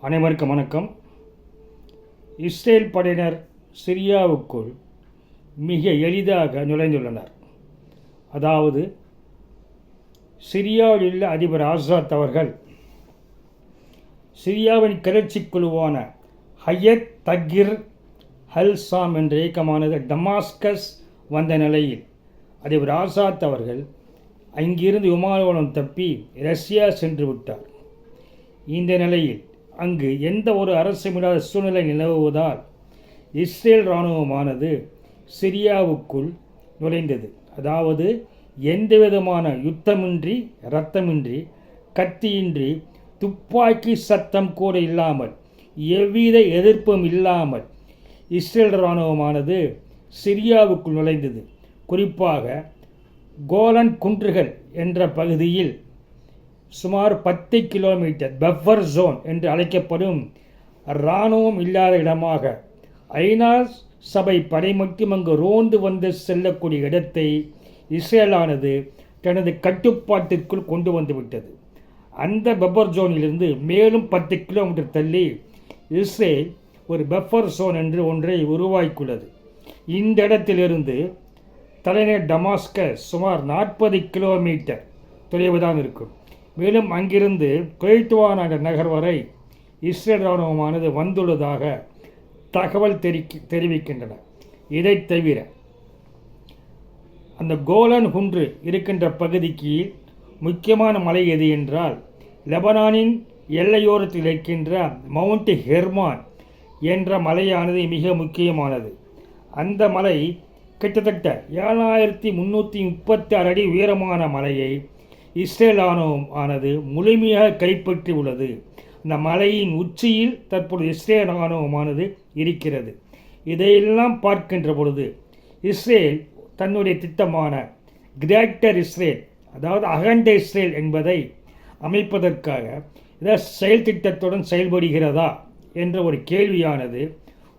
அனைவருக்கும் வணக்கம். இஸ்ரேல் படையினர் சிரியாவுக்குள் மிக எளிதாக நுழைந்துள்ளனர். அதாவது சிரியாவில் உள்ள அதிபர் ஆசாத் அவர்கள் சிரியாவின் கிளர்ச்சி குழுவான ஹையத் தகிர் ஹல்சாம் என்ற இயக்கமானது டமாஸ்கஸ் வந்த நிலையில் அதிபர் ஆசாத் அவர்கள் அங்கிருந்து விமானவனம் தப்பி ரஷ்யா சென்று விட்டார். இந்த நிலையில் அங்கு எந்த ஒரு அரசுமில்லாத சூழ்நிலை நிலவுவதால் இஸ்ரேல் இராணுவமானது சிரியாவுக்குள் நுழைந்தது. அதாவது எந்தவிதமான யுத்தமின்றி இரத்தமின்றி கத்தியின்றி துப்பாக்கி சத்தம் கூட இல்லாமல் எவ்வித எதிர்ப்பும் இல்லாமல் இஸ்ரேல் இராணுவமானது சிரியாவுக்குள் நுழைந்தது. குறிப்பாக கோலன் குன்றுகள் என்ற பகுதியில் சுமார் பத்து கிலோமீட்டர் பஃபர் ஜோன் என்று அழைக்கப்படும் இராணுவம் இல்லாத இடமாக ஐநா சபை படை மட்டும் அங்கு ரோந்து வந்து செல்லக்கூடிய இடத்தை இஸ்ரேலானது தனது கட்டுப்பாட்டிற்குள் கொண்டு வந்துவிட்டது அந்த பஃபர் ஜோனிலிருந்து மேலும் பத்து கிலோமீட்டர் தள்ளி இஸ்ரேல் ஒரு பஃபர் ஜோன் என்று ஒன்றை உருவாக்கியுள்ளது. இந்த இடத்திலிருந்து தலைநகர் டமாஸ்கஸ் சுமார் நாற்பது கிலோமீட்டர் தொலைவு தான் இருக்கும். மேலும் அங்கிருந்து குவைத்துவா நகர் நகர் வரை இஸ்ரேல் இராணுவமானது வந்துள்ளதாக தகவல் தெரி தெரிவிக்கின்றன. இதைத் தவிர அந்த கோலன் குன்று இருக்கின்ற பகுதிக்கு முக்கியமான மலை எது என்றால் லெபனானின் எல்லையோரத்தில் இருக்கின்ற மவுண்ட் ஹெர்மான் என்ற மலையானது மிக முக்கியமானது. அந்த மலை கிட்டத்தட்ட ஏழாயிரத்தி முந்நூற்றி முப்பத்தி ஆறு அடி உயரமான மலையை இஸ்ரேல் ராணுவம் ஆனது முழுமையாக கைப்பற்றி உள்ளது. இந்த மலையின் உச்சியில் தற்பொழுது இஸ்ரேல் ராணுவமானது இருக்கிறது. இதையெல்லாம் பார்க்கின்ற பொழுது இஸ்ரேல் தன்னுடைய திட்டமான கிரேட்டர் இஸ்ரேல் அதாவது அகண்ட இஸ்ரேல் என்பதை அமைப்பதற்காக இதை செயல் திட்டத்துடன் செயல்படுகிறதா என்ற ஒரு கேள்வியானது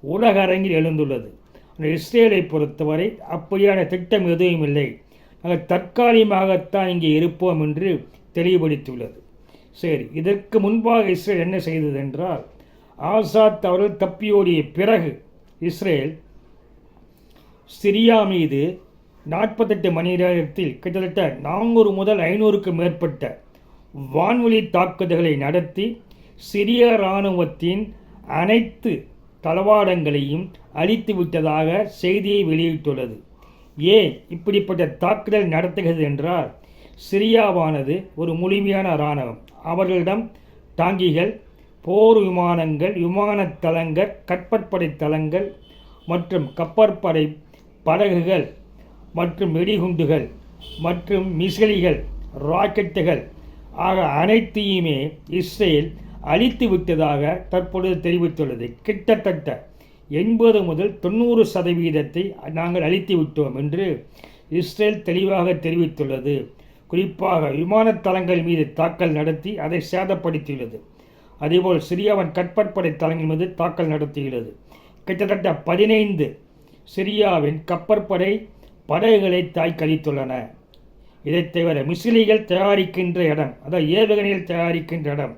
உலக அரங்கில் எழுந்துள்ளது. அந்த இஸ்ரேலை பொறுத்தவரை அப்படியான திட்டம் எதுவும் இல்லை. நாங்கள் தற்காலிகமாகத்தான் இங்கே இருப்போம் என்று தெளிவுபடுத்தியுள்ளது. சரி இதற்கு முன்பாக இஸ்ரேல் என்ன செய்தது என்றால் ஆசாத் அவர்கள் தப்பியோடிய பிறகு இஸ்ரேல் சிரியா மீது நாற்பத்தெட்டு மணி நேரத்தில் கிட்டத்தட்ட நானூறு முதல் ஐநூறுக்கு மேற்பட்ட வான்வெளி தாக்குதல்களை நடத்தி சிரிய இராணுவத்தின் அனைத்து தளவாடங்களையும் அழித்து விட்டதாக செய்தியை வெளியிட்டுள்ளது. ஏன் இப்படிப்பட்ட தாக்குதல் நடத்துகிறது என்றால் சிரியாவானது ஒரு முழுமையான இராணுவம். அவர்களிடம் டாங்கிகள் போர் விமானங்கள் விமான தளங்கள் கப்பற்படை தளங்கள் மற்றும் கப்பற்படை படகுகள் மற்றும் வெடிகுண்டுகள் மற்றும் மிசிலிகள் ராக்கெட்டுகள் ஆக அனைத்தையுமே இஸ்ரேல் அழித்து விட்டதாக தற்பொழுது தெரிவித்துள்ளது. கிட்டத்தட்ட எண்பது முதல் தொண்ணூறு சதவீதத்தை நாங்கள் அழித்து விட்டோம் என்று இஸ்ரேல் தெளிவாக தெரிவித்துள்ளது. குறிப்பாக விமான தளங்கள் மீது தாக்கல் நடத்தி அதை சேதப்படுத்தியுள்ளது. அதேபோல் சிரியாவின் கற்பற்படை தளங்கள் மீது தாக்கல் நடத்தியுள்ளது. கிட்டத்தட்ட பதினைந்து சிரியாவின் கப்பற்படை படகுகளை தாய்க்கழித்துள்ளன இதை தவிர மிசிலிகள் தயாரிக்கின்ற இடம் அதாவது ஏவுகணைகள் தயாரிக்கின்ற இடம்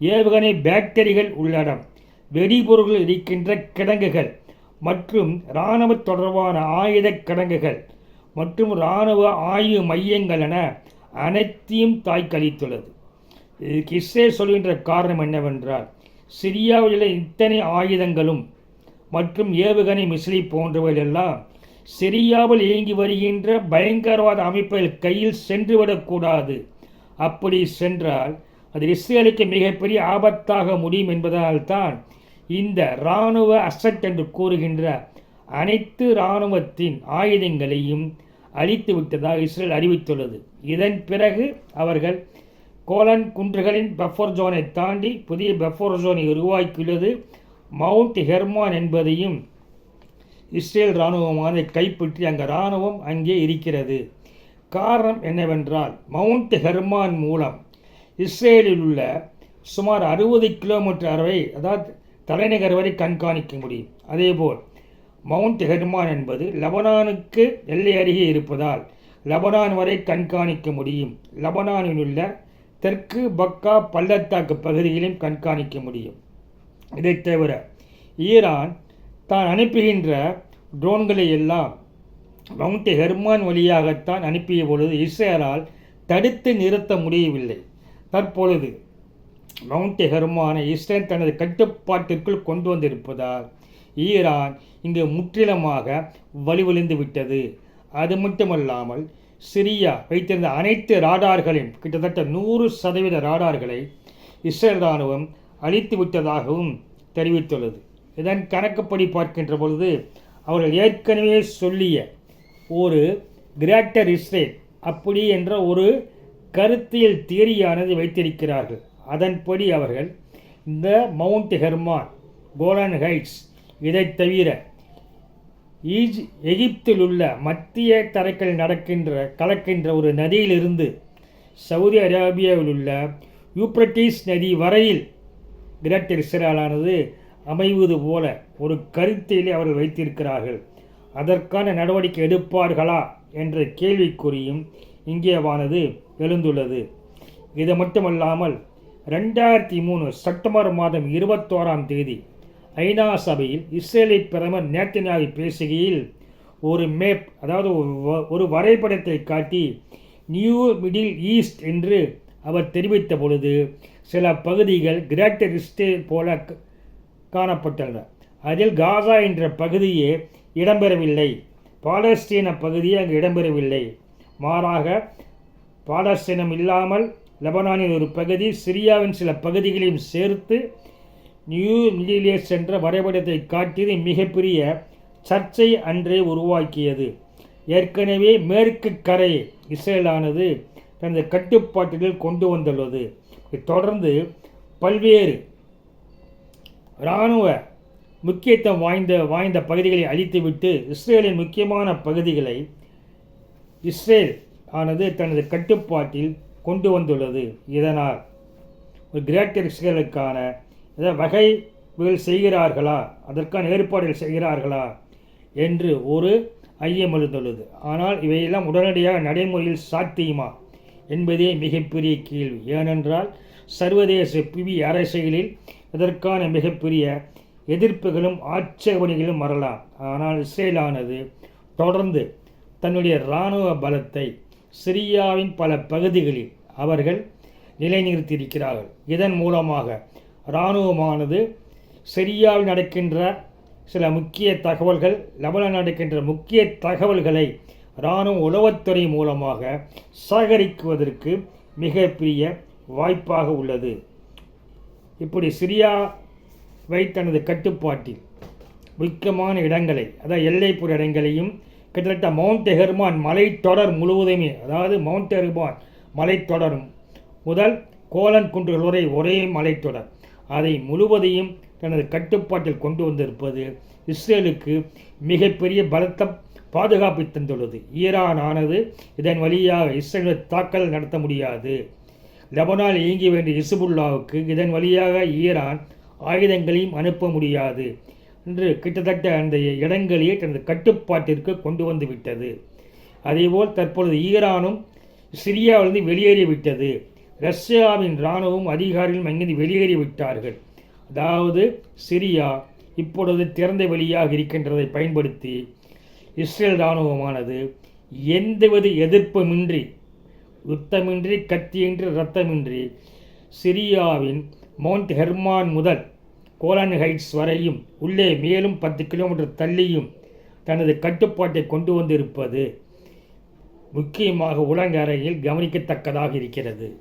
ஏவுகணை பேக்டரிகள் உள்ள இடம் வெடிபொருள்கள் இருக்கின்ற கிடங்குகள் மற்றும் இராணுவ தொடர்பான ஆயுத கிடங்குகள் மற்றும் இராணுவ ஆய்வு மையங்கள் என அனைத்தையும் தாய்க்கழித்துள்ளது. இதுக்கு இஸ்ரேல் சொல்கின்ற காரணம் என்னவென்றால் சிரியாவில் உள்ள இத்தனை ஆயுதங்களும் மற்றும் ஏவுகணை மிசிலி போன்றவையெல்லாம் சிரியாவில் இயங்கி வருகின்ற பயங்கரவாத அமைப்புகள் கையில் சென்றுவிடக்கூடாது. அப்படி சென்றால் அது இஸ்ரேலுக்கு மிகப்பெரிய ஆபத்தாக முடியும் என்பதால்தான் இந்த இராணுவ அசட் என்று கூறுகின்ற அனைத்து இராணுவத்தின் ஆயுதங்களையும் அழித்து விட்டதாக இஸ்ரேல் அறிவித்துள்ளது. இதன் பிறகு அவர்கள் கோலன் குன்றுகளின் பஃபர் ஜோனை தாண்டி புதிய பஃபர் ஜோனை உருவாக்கியுள்ளது. மவுண்ட் ஹெர்மான் என்பதையும் இஸ்ரேல் இராணுவமானதை கைப்பற்றி அங்கே இராணுவம் அங்கே இருக்கிறது. காரணம் என்னவென்றால் மவுண்ட் ஹெர்மான் மூலம் இஸ்ரேலில் உள்ள சுமார் அறுபது கிலோமீட்டர் அளவை அதாவது தலைநகர் வரை கண்காணிக்க முடியும். அதேபோல் மவுண்ட் ஹெர்மான் என்பது லெபனானுக்கு எல்லை அருகே இருப்பதால் லெபனான் வரை கண்காணிக்க முடியும். லெபனானில் உள்ள தெற்கு பக்கா பள்ளத்தாக்கு பகுதிகளையும் கண்காணிக்க முடியும். இதைத் தவிர ஈரான் தான் அனுப்புகின்ற ட்ரோன்களை எல்லாம் மவுண்ட் ஹெர்மான் வழியாகத்தான் அனுப்பிய பொழுது இஸ்ரேலால் தடுத்து நிறுத்த முடியவில்லை. தற்பொழுது மவுண்ட் ஹெர்மானை இஸ்ரேல் தனது கட்டுப்பாட்டிற்குள் கொண்டு வந்திருப்பதால் ஈரான் இங்கு முற்றிலுமாக வலுவிழந்து விட்டது. அது மட்டுமல்லாமல் சிரியா வைத்திருந்த அனைத்து ராடார்களையும் கிட்டத்தட்ட நூறு சதவீத ராடார்களை இஸ்ரேல் இராணுவம் அழித்து விட்டதாகவும் தெரிவித்துள்ளது. இதன் கணக்குப்படி பார்க்கின்ற பொழுது அவர்கள் ஏற்கனவே சொல்லிய ஒரு கிரேட்டர் இஸ்ரேல் அப்படி என்ற ஒரு கருத்தியல் தியரியானது வைத்திருக்கிறார்கள். அதன்படி அவர்கள் இந்த மவுண்ட் ஹெர்மான் கோலன் ஹைட்ஸ் இதை தவிர ஈஜ் எகிப்தில் உள்ள மத்திய தரைக்கல் நடக்கின்ற கலக்கின்ற ஒரு நதியிலிருந்து சவுதி அரேபியாவில் உள்ள யூப்ரட்டிஸ் நதி வரையில் கிரேட்டர் இஸ்ரேலானது அமைவது போல ஒரு கருத்திலே அவர்கள் வைத்திருக்கிறார்கள். அதற்கான நடவடிக்கை எடுப்பார்களா என்ற கேள்விக்குறியும் இங்கேவானது எழுந்துள்ளது. இது மட்டுமல்லாமல் ரெண்டாயிரத்தி மூணு செப்டம்பர் மாதம் இருபத்தோராம் தேதி ஐநா சபையில் இஸ்ரேலை பிரதமர் நேத்தனாய் பேசுகையில் ஒரு மேப் அதாவது ஒரு வ- ஒரு வரைபடத்தை காட்டி நியூ மிடில் ஈஸ்ட் என்று அவர் தெரிவித்த பொழுது சில பகுதிகள் கிரேட்டர் இஸ்ரேல் போல காணப்பட்டன. அதில் காசா என்ற பகுதியே இடம்பெறவில்லை. பாலஸ்தீன பகுதி அங்கு இடம்பெறவில்லை. மாறாக பாலஸ்தீனம் இல்லாமல் லெபனானின் ஒரு பகுதி சிரியாவின் சில பகுதிகளையும் சேர்த்து நியூ மிடிலேஸ் என்ற வரைபடத்தை காட்டியது மிகப்பெரிய சர்ச்சை அன்றே உருவாக்கியது. ஏற்கனவே மேற்கு கரை இஸ்ரேலானது தனது கட்டுப்பாட்டில் கொண்டு வந்துள்ளது. தொடர்ந்து பல்வேறு இராணுவ முக்கியத்துவம் வாய்ந்த வாய்ந்த பகுதிகளை அழித்துவிட்டு இஸ்ரேலின் முக்கியமான பகுதிகளை இஸ்ரேல் ஆனது தனது கட்டுப்பாட்டில் கொண்டு வந்துள்ளது. இதனால் ஒரு கிரேட்டர் இதை ஏதாவது வகைகள் செய்கிறார்களா? அதற்கான ஏற்பாடுகள் செய்கிறார்களா? என்று ஒரு ஐயம் எழுந்துள்ளது. ஆனால் இவையெல்லாம் உடனடியாக நடைமுறையில் சாத்தியமா? என்பதே மிகப்பெரிய கேள்வி. ஏனென்றால் சர்வதேச புவி அரசியலில் இதற்கான மிகப்பெரிய எதிர்ப்புகளும் ஆட்சேபனைகளும் வரலாம். ஆனால் இஸ்ரேலானது தொடர்ந்து தன்னுடைய இராணுவ பலத்தை சிரியாவின் பல பகுதிகளில் அவர்கள் நிலைநிறுத்தியிருக்கிறார்கள். இதன் மூலமாக இராணுவமானது சிரியாவில் நடக்கின்ற சில முக்கிய தகவல்கள் லெபனான் நடக்கின்ற முக்கிய தகவல்களை இராணுவ உளவுத்துறை மூலமாக சேகரிக்குவதற்கு மிகப்பெரிய வாய்ப்பாக உள்ளது. இப்படி சிரியாவை தனது கட்டுப்பாட்டில் முக்கியமான இடங்களை அதாவது எல்லைப்புற இடங்களையும் கிட்டத்தட்ட மவுண்ட் ஹெர்மான் மலைத்தொடர் முழுவதுமே அதாவது மவுண்ட் ஹெர்மான் மலைத்தொடரும் முதல் கோலன் குன்றுகள் வரை ஒரே மலைத்தொடர் அதை முழுவதையும் தனது கட்டுப்பாட்டில் கொண்டு வந்திருப்பது இஸ்ரேலுக்கு மிகப்பெரிய பலத்த பாதுகாப்பை தந்துள்ளது. ஈரான் ஆனது இதன் வழியாக இஸ்ரேலில் தாக்கல் நடத்த முடியாது. லெபனால் இயங்கி வேண்டிய இசுபுல்லாவுக்கு இதன் வழியாக ஈரான் ஆயுதங்களையும் அனுப்ப முடியாது என்று கிட்டத்தட்ட அந்த இடங்களையே தனது கட்டுப்பாட்டிற்கு கொண்டு வந்து விட்டது. அதேபோல் தற்பொழுது ஈரானும் சிரியாவிலிருந்து வெளியேறிவிட்டது ரஷ்யாவின் இராணுவம் அதிகாரிகளும் அங்கிருந்து வெளியேறிவிட்டார்கள் அதாவது சிரியா இப்பொழுது திறந்த வெளியாக இருக்கின்றதை பயன்படுத்தி இஸ்ரேல் இராணுவமானது எந்தவித எதிர்ப்புமின்றி யுத்தமின்றி கத்தியின்றி இரத்தமின்றி சிரியாவின் மவுண்ட் ஹெர்மான் முதல் கோலான் ஹைட்ஸ் வரையும் உள்ளே மேலும் பத்து கிலோமீட்டர் தள்ளியும் தனது கட்டுப்பாட்டை கொண்டு வந்திருப்பது. முக்கியமாக உலக அறையில் கவனிக்கத்தக்கதாக இருக்கிறது.